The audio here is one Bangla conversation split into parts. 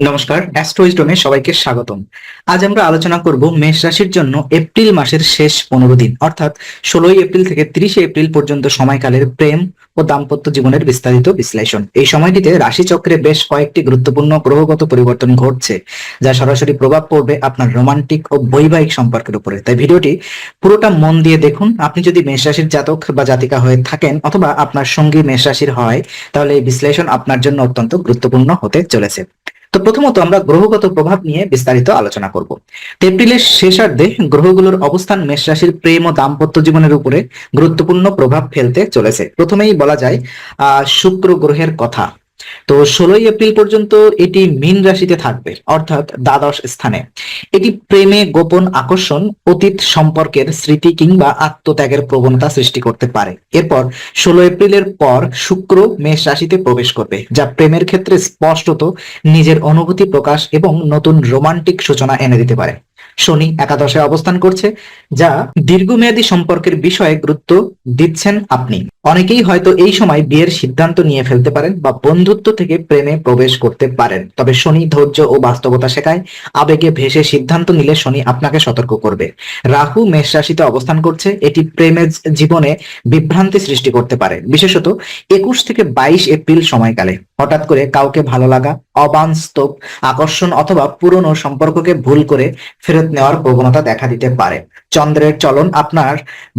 নমস্কার অ্যাস্ট্রোইজডমে সবাইকে স্বাগতম। আজ আমরা আলোচনা করব মেষ রাশির জন্য এপ্রিল মাসের শেষ পনেরো দিন, অর্থাৎ ষোলোই এপ্রিল থেকে তিরিশে এপ্রিল পর্যন্ত সময়কালের প্রেম ও দাম্পত্য জীবনের বিস্তারিত বিশ্লেষণ। এই সময়টিতে রাশিচক্রে বেশ কয়েকটি গুরুত্বপূর্ণ গ্রহগত পরিবর্তন ঘটছে, যা সরাসরি প্রভাব পড়বে আপনার রোমান্টিক ও বৈবাহিক সম্পর্কের উপরে। তাই ভিডিওটি পুরোটা মন দিয়ে দেখুন। আপনি যদি মেষ রাশির জাতক বা জাতিকা হয়ে থাকেন অথবা আপনার সঙ্গী মেষ রাশির হয়, তাহলে এই বিশ্লেষণ আপনার জন্য অত্যন্ত গুরুত্বপূর্ণ হতে চলেছে। তো প্রথমত আমরা গ্রহগত প্রভাব নিয়ে বিস্তারিত আলোচনা করব। এপ্রিলের শেষার্ধে গ্রহগুলোর অবস্থান মেষ রাশির প্রেম ও দাম্পত্য জীবনের উপরে গুরুত্বপূর্ণ প্রভাব ফেলতে চলেছে। প্রথমেই বলা যায়, আহ, শুক্র গ্রহের কথা। তো ষোলোই এপ্রিল পর্যন্ত এটি মীন রাশিতে থাকবে, অর্থাৎ দ্বাদশ স্থানে। এটি প্রেমে গোপন আকর্ষণ, অতীত সম্পর্কের স্মৃতি কিংবা আত্মত্যাগের প্রবণতা সৃষ্টি করতে পারে। এরপর ষোলো এপ্রিলের পর শুক্র মেষ রাশিতে প্রবেশ করবে, যা প্রেমের ক্ষেত্রে স্পষ্টত নিজের অনুভূতি প্রকাশ এবং নতুন রোমান্টিক সূচনা এনে দিতে পারে। শনি একাদশে অবস্থান করছে, যা দীর্ঘমেয়াদী সম্পর্কের বিষয়ে গুরুত্ব দিচ্ছেন আপনি। অনেকেই হয়তো এই সময় বিয়ের সিদ্ধান্ত নিয়ে ফেলতে পারেন বা বন্ধুত্ব থেকে প্রেমে প্রবেশ করতে পারেন। তবে শনি ধৈর্য ও বাস্তবতা শেখায়। আবেগে ভেসে সিদ্ধান্ত নিলে শনি আপনাকে সতর্ক করবে। রাহু মেষ রাশিতে অবস্থান করছে। এটি প্রেমের জীবনে বিভ্রান্তি সৃষ্টি করতে পারে। বিশেষত একুশ থেকে বাইশ এপ্রিল সময়কালে। হঠাৎ করে কাউকে ভালো লাগা অবাস্তব আকর্ষণ অথবা পুরনো সম্পর্ককে ভুল করে ফেরত নেওয়ার প্রবণতা দেখা দিতে পারে। চন্দ্রের চলন আপনার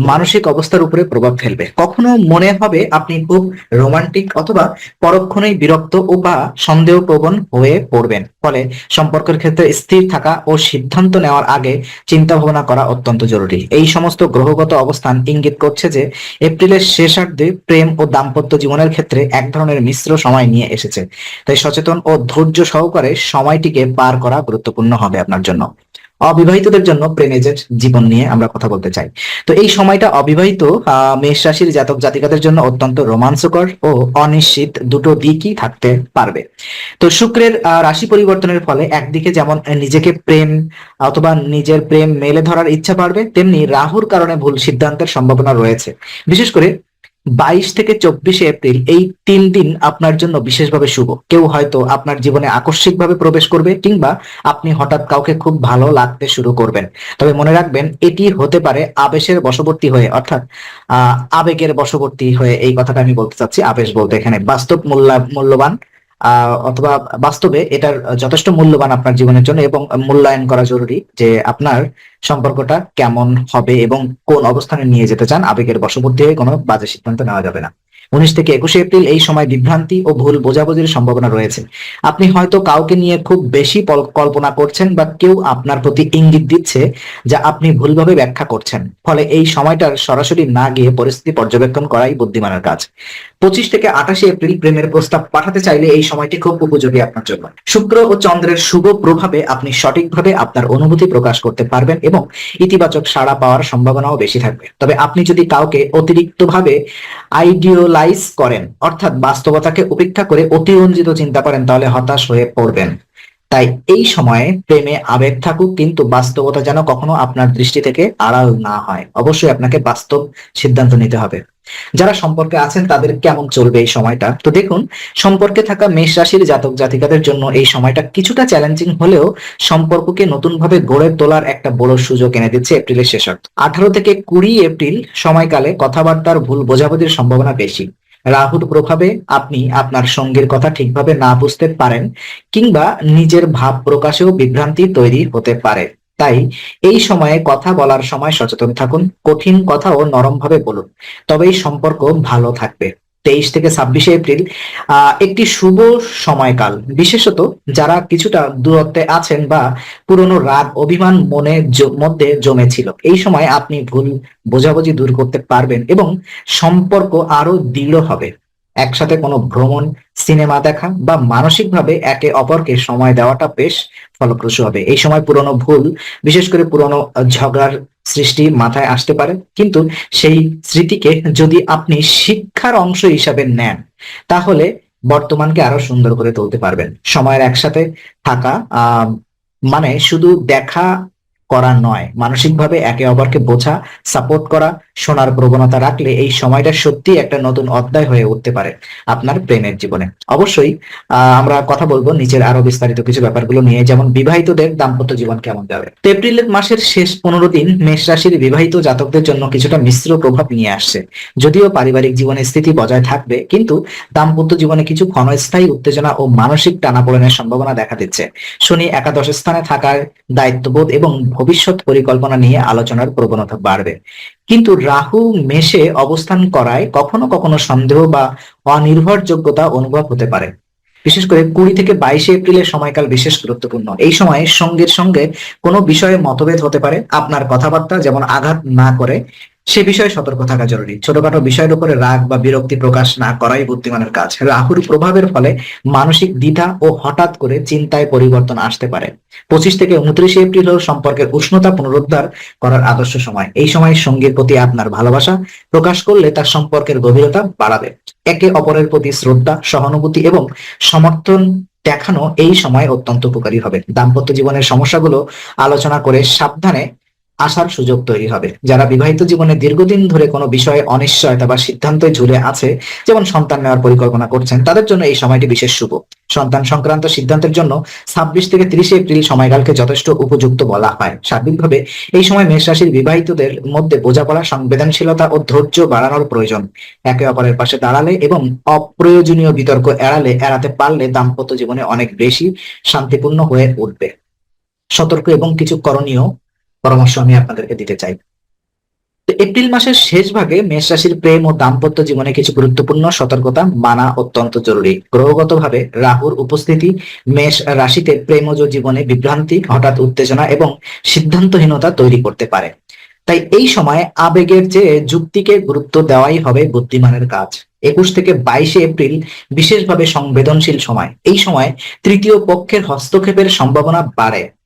মানসিক অবস্থার উপরে প্রভাব ফেলবে। কখনো মনে হবে আপনি খুব রোমান্টিক অথবা পরক্ষণেই বিরক্ত ও বা সন্দেহপ্রবণ হয়ে পড়বেন। ফলে সম্পর্কের ক্ষেত্রে স্থির থাকা ও সিদ্ধান্ত নেওয়ার আগে চিন্তা ভাবনা করা অত্যন্ত জরুরি। এই সমস্ত গ্রহগত অবস্থান ইঙ্গিত করছে যে এপ্রিলের শেষার্ধে প্রেম ও দাম্পত্য জীবনের ক্ষেত্রে এক ধরনের মিশ্র সময় নিয়ে এসেছে। তাই সচেতন ও ধৈর্য সহকারে সময়টিকে পার করা গুরুত্বপূর্ণ হবে আপনার জন্য। অবিবাহিতদের জন্য প্রেমেজের জীবন নিয়ে আমরা কথা বলতে চাই। তো এই সময়টা অবিবাহিত মেষ রাশির জাতক জাতিকাদের জন্য অত্যন্ত রোমাঞ্চকর ও অনিশ্চিত দুটো দিকই থাকতে পারবে। তো শুক্রের রাশি পরিবর্তনের ফলে একদিকে যেমন নিজেকে প্রেম অথবা নিজের প্রেম মেলে ধরার ইচ্ছা বাড়বে, তেমনি রাহুর কারণে ভুল সিদ্ধান্তের সম্ভাবনা রয়েছে। বিশেষ করে বাইশ থেকে চব্বিশে এপ্রিল এই তিন দিন আপনার জন্য বিশেষভাবে শুভ। কেউ হয়তো আপনার জীবনে আকস্মিকভাবে প্রবেশ করবে কিংবা আপনি হঠাৎ কাউকে খুব ভালো লাগতে শুরু করবেন। তবে মনে রাখবেন, এটি হতে পারে আবেশের বশবর্তী হয়ে, অর্থাৎ আবেগের বশবর্তী হয়ে এই কথাটা আমি বলতে চাচ্ছি। আবেশ বলতে এখানে বাস্তব মূল্য, মূল্যবান অথবা বাস্তবে এটার যথেষ্ট মূল্যবান আপনার জীবনের জন্য এবং মূল্যায়ন করা জরুরি যে আপনার সম্পর্কটা কেমন হবে এবং কোন অবস্থানে নিয়ে যেতে চান, আবেগের বশবর্তী হয়ে কোনো বাজে সিদ্ধান্ত নেওয়া যাবে না। উনিশ থেকে একুশে এপ্রিল এই সময় বিভ্রান্তি ও ভুল বোঝাবুঝির সম্ভাবনা রয়েছে। আপনি হয়তো কাউকে নিয়ে খুব বেশি কল্পনা করছেন বা কেউ আপনার প্রতি ইঙ্গিত দিচ্ছে যা আপনি ভুলভাবে ব্যাখ্যা করছেন। ফলে এই সময়টার সরাসরি না গিয়ে পরিস্থিতি পর্যবেক্ষণ করাই বুদ্ধিমানের কাজ। পঁচিশ থেকে আঠাশে এপ্রিল প্রেমের প্রস্তাব পাঠাতে চাইলে এই সময়টি খুব উপযোগী আপনার জন্য। শুক্র ও চন্দ্রের শুভ প্রভাবে আপনি সঠিকভাবে আপনার অনুভূতি প্রকাশ করতে পারবেন এবং ইতিবাচক সাড়া পাওয়ার সম্ভাবনাও বেশি থাকবে। তবে আপনি যদি কাউকে অতিরিক্তভাবে আইডিয়ালাইজ করেন, অর্থাৎ বাস্তবতাকে উপেক্ষা করে অতিরঞ্জিত চিন্তা করেন, তাহলে হতাশ হয়ে পড়বেন। তাই এই সময়ে প্রেমে আবেগ থাকুক, কিন্তু বাস্তবতা যেন কখনো আপনার দৃষ্টি থেকে আড়াল না হয়। অবশ্যই আপনাকে বাস্তব সিদ্ধান্ত নিতে হবে। যারা সম্পর্কে আছেন তাদের কেমন চলবে এই সময়টা? তো দেখুন, সম্পর্কে থাকা মেষ রাশির জাতক জাতিকাদের জন্য এই সময়টা কিছুটা চ্যালেঞ্জিং হলেও সম্পর্ককে নতুনভাবে গড়ে তোলার একটা বড় সুযোগ এনে দিচ্ছে এপ্রিলের শেষক। আঠারো থেকে কুড়ি এপ্রিল সময়কালে কথাবার্তার ভুল বোঝাবুঝির সম্ভাবনা বেশি। রাহুর প্রভাবে আপনি আপনার সঙ্গীর কথা ঠিকভাবে না বুঝতে পারেন কিংবা নিজের ভাব প্রকাশেও বিভ্রান্তি তৈরি হতে পারে। তাই এই সময়ে কথা বলার সময় সচেতন থাকুন, কঠিন কথাও নরমভাবে বলুন তবেই সম্পর্ক ভালো থাকবে। তেইশ থেকে ছাব্বিশে এপ্রিল একটি শুভ সময়কাল। বিশেষত যারা কিছুটা দূরত্বে আছেন বা পুরনো রাগ, অভিমান মনে মধ্যে জমেছিল, এই সময় আপনি ভুল বোঝাবুঝি দূর করতে পারবেন এবং সম্পর্ক আরও দৃঢ় হবে। একসাথে কোনো ভ্রমণ, সিনেমা দেখা বা মানসিকভাবে একে অপরকে সময় দেওয়াটা বেশ ফলপ্রসূ হবে। এই সময় পুরনো ভুল, বিশেষ করে পুরনো ঝগড়ার সৃষ্টি মাথায় আসতে পারে। কিন্তু সেই স্মৃতিকে যদি আপনি শিক্ষার অংশ হিসাবে নেন, তাহলে বর্তমানকে আরও সুন্দর করে তুলতে পারবেন। সময়ের একসাথে থাকা মানে শুধু দেখা করা নয়। মানসিকভাবে একে অপরকে বোঝা সাপোর্ট করা, শোনার প্রবণতা রাখলে এই সময়টা সত্যি একটা নতুন অধ্যায় হয়ে উঠতে পারে আপনার প্রেমের জীবনে। অবশ্যই আমরা কথা বলব নিচের আরও বিস্তারিত কিছু ব্যাপারগুলো নিয়ে, যেমন বিবাহিতদের দাম্পত্য জীবন কেমন যাবে। তো এপ্রিলের মাসের শেষ পনেরো দিন মেষ রাশির বিবাহিত জাতকদের জন্য কিছুটা মিশ্র প্রভাব নিয়ে আসছে। যদিও পারিবারিক জীবনের স্থিতি বজায় থাকবে, কিন্তু দাম্পত্য জীবনে কিছু ক্ষণস্থায়ী উত্তেজনা ও মানসিক টানাপোড়েনের সম্ভাবনা দেখা দিচ্ছে। শনি একাদশ স্থানে থাকার দায়িত্ববোধ এবং ভবিষ্যৎ পরিকল্পনা নিয়ে আলোচনার প্রবণতা বাড়বে। কিন্তু রাহু মেষে অবস্থান করায় কখনো কখনো সন্দেহ বা অনির্ভরযোগ্যতা অনুভব হতে পারে। বিশেষ করে কুড়ি থেকে বাইশে এপ্রিলের সময়কাল বিশেষ গুরুত্বপূর্ণ। এই সময় সঙ্গীর সঙ্গে কোনো বিষয়ে মতভেদ হতে পারে। আপনার কথাবার্তা যেমন আঘাত না করে সে বিষয়ে সতর্ক থাকা জরুরি। ছোটখাটো বিষয়ের উপরে রাগ বা বিরক্তি প্রকাশ না করাই বুদ্ধিমানের কাজ। রাহুর প্রভাবের ফলে মানসিক দ্বিধা ও হঠাৎ করে চিন্তায় পরিবর্তন আসতে পারে। পঁচিশ থেকে উনত্রিশে এপ্রিল হল সম্পর্কের উষ্ণতা পুনরুদ্ধার করার আদর্শ সময়। এই সময় সঙ্গীর প্রতি আপনার ভালোবাসা প্রকাশ করলে তার সম্পর্কের গভীরতা বাড়াবে। একে অপরের প্রতি শ্রদ্ধা, সহানুভূতি এবং সমর্থন দেখানো এই সময় অত্যন্ত উপকারী হবে। দাম্পত্য জীবনের সমস্যাগুলো আলোচনা করে সাবধানে আসার সুযোগ তৈরি হবে। যারা বিবাহিত জীবনে দীর্ঘদিন ধরে কোনো বিষয়ে অনিশ্চয়তা বা সিদ্ধান্তে ঝুলে আছে, যেমন সন্তান নেওয়ার পরিকল্পনা করছেন, তাদের জন্য এই সময়টি বিশেষ শুভ। সন্তান সংক্রান্ত সিদ্ধান্তের জন্য ছাব্বিশ থেকে তিরিশে এপ্রিল সময়কালকে যথেষ্ট উপযুক্ত বলা হয়। সার্বিকভাবে এই সময় মেষ রাশির বিবাহিতদের মধ্যে বোঝাপড়া, সংবেদনশীলতা ও ধৈর্য বাড়ানোর প্রয়োজন। একে অপরের পাশে দাঁড়ালে এবং অপ্রয়োজনীয় বিতর্ক এড়ালে, এড়াতে পারলে দাম্পত্য জীবনে অনেক বেশি শান্তিপূর্ণ হয়ে উঠবে। সতর্ক এবং কিছু করণীয় পরামর্শ আমি আপনাদেরকে দিতে চাই। এপ্রিল মাসের শেষ ভাগে মেষ রাশির প্রেম ও দাম্পত্য জীবনে কিছু গুরুত্বপূর্ণ সতর্কতা মানা অত্যন্ত জরুরি। গ্রহগতভাবে রাহুর উপস্থিতি, মেষ রাশিতে প্রেমজ জীবনে বিভ্রান্তি, হঠাৎ উত্তেজনা এবং সিদ্ধান্তহীনতা তৈরি করতে পারে। তাই এই সময় আবেগের চেয়ে যুক্তিকে গুরুত্ব দেওয়াই হবে বুদ্ধিমানের কাজ। একুশ থেকে বাইশে এপ্রিল বিশেষভাবে সংবেদনশীল সময়। এই সময় তৃতীয় পক্ষের হস্তক্ষেপের সম্ভাবনা বাড়ে।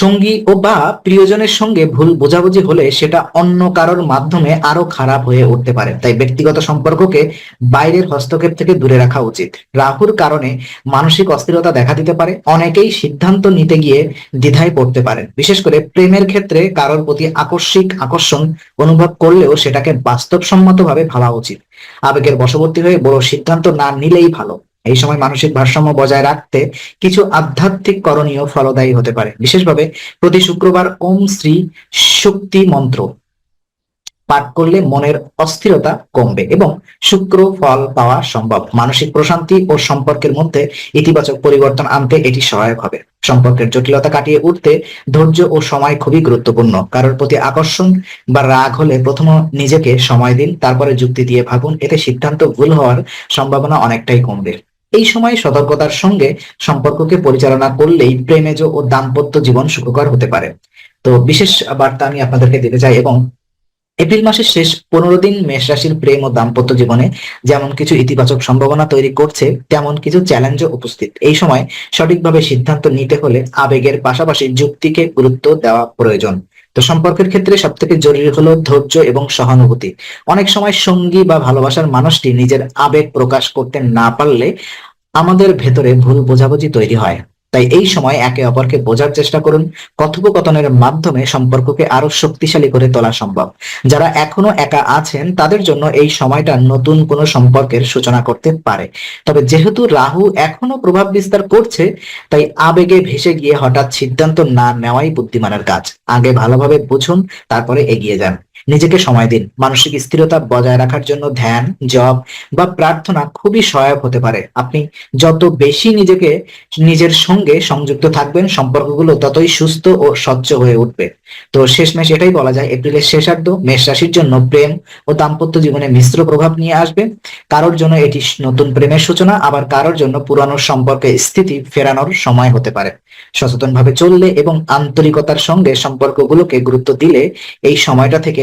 সঙ্গী ও বা প্রিয়জনের সঙ্গে ভুল বোঝাবুঝি হলে সেটা অন্য কারোর মাধ্যমে আরও খারাপ হয়ে উঠতে পারে। তাই ব্যক্তিগত সম্পর্ককে বাইরের হস্তক্ষেপ থেকে দূরে রাখা উচিত। রাহুর কারণে মানসিক অস্থিরতা দেখা দিতে পারে, অনেকেই সিদ্ধান্ত নিতে গিয়ে দ্বিধায় পড়তে পারেন। বিশেষ করে প্রেমের ক্ষেত্রে কারোর প্রতি আকস্মিক আকর্ষণ অনুভব করলেও সেটাকে বাস্তবসম্মতভাবে ভাবা উচিত। আবেগের বশবর্তী হয়ে বড় সিদ্ধান্ত না নিলেই ভালো। এই সময় মানসিক ভারসাম্য বজায় রাখতে কিছু আধ্যাত্মিক করণীয় ফলদায়ী হতে পারে। বিশেষভাবে প্রতি শুক্রবার ওম শ্রী শক্তি মন্ত্র পাঠ করলে মনের অস্থিরতা কমবে এবং শুক্র ফল পাওয়া সম্ভব। মানসিক প্রশান্তি ও সম্পর্কের মধ্যে ইতিবাচক পরিবর্তন আনতে এটি সহায়ক হবে। সম্পর্কের জটিলতা কাটিয়ে উঠতে ধৈর্য ও সময় খুবই গুরুত্বপূর্ণ। কারোর প্রতি আকর্ষণ বা রাগ হলে প্রথম নিজেকে সময় দিন, তারপরে যুক্তি দিয়ে ভাবুন। এতে সিদ্ধান্ত ভুল হওয়ার সম্ভাবনা অনেকটাই কমবে। এই সময় সতর্কতার সঙ্গে সম্পর্ককে পরিচালনা করলেই প্রেমেজ ও দাম্পত্য জীবন সুখকর হতে পারে। তো বিশেষ বার্তা আমি আপনাদেরকে দিতে চাই এবং এপ্রিল মাসের শেষ পনেরো দিন মেষ রাশির প্রেম ও দাম্পত্য জীবনে যেমন কিছু ইতিবাচক সম্ভাবনা তৈরি করছে, তেমন কিছু চ্যালেঞ্জও উপস্থিত। এই সময় সঠিকভাবে সিদ্ধান্ত নিতে হলে আবেগের পাশাপাশি যুক্তিকে গুরুত্ব দেওয়া প্রয়োজন। তো সম্পর্কের ক্ষেত্রে সব থেকে জরুরি হলো ধৈর্য এবং সহানুভূতি। অনেক সময় সঙ্গী বা ভালোবাসার মানুষটি নিজের আবেগ প্রকাশ করতে না পারলে আমাদের ভেতরে ভুল বোঝাবুঝি তৈরি হয়। তাই এই সময় একে অপরকে বোঝার চেষ্টা করুন। কথোপকথনের মাধ্যমে সম্পর্ককে আরও শক্তিশালী করে তোলা সম্ভব। যারা এখনও একা আছেন, তাদের জন্য এই সময়টা নতুন কোনো সম্পর্কের সূচনা করতে পারে। তবে যেহেতু রাহু এখনও প্রভাব বিস্তার করছে, তাই আবেগে ভেসে গিয়ে হঠাৎ সিদ্ধান্ত না নেওয়াই বুদ্ধিমানের কাজ। আগে ভালোভাবে বুঝুন, তারপরে এগিয়ে যান। নিজেকে সময় দিন। মানসিক স্থিরতা বজায় রাখার জন্য ধ্যান, জপ বা প্রার্থনা খুবই সহায়ক হতে পারে। আপনি যত বেশি নিজেকে নিজের সঙ্গে সংযুক্ত থাকবেন, সম্পর্কগুলো ততই সুস্থ ও স্বচ্ছ হয়ে উঠবে। তো শেষমেশ এটাই বলা যায়, এপ্রিলের শেষার্ধ মেষ রাশির জন্য প্রেম ও দাম্পত্য জীবনে মিশ্র প্রভাব নিয়ে আসবে। কারোর জন্য এটি নতুন প্রেমের সূচনা, আবার কারোর জন্য পুরানো সম্পর্কে স্থিতি ফেরানোর সময় হতে পারে। সচেতনভাবে চললে এবং আন্তরিকতার সঙ্গে সম্পর্কগুলোকে গুরুত্ব দিলে এই সময়টা থেকে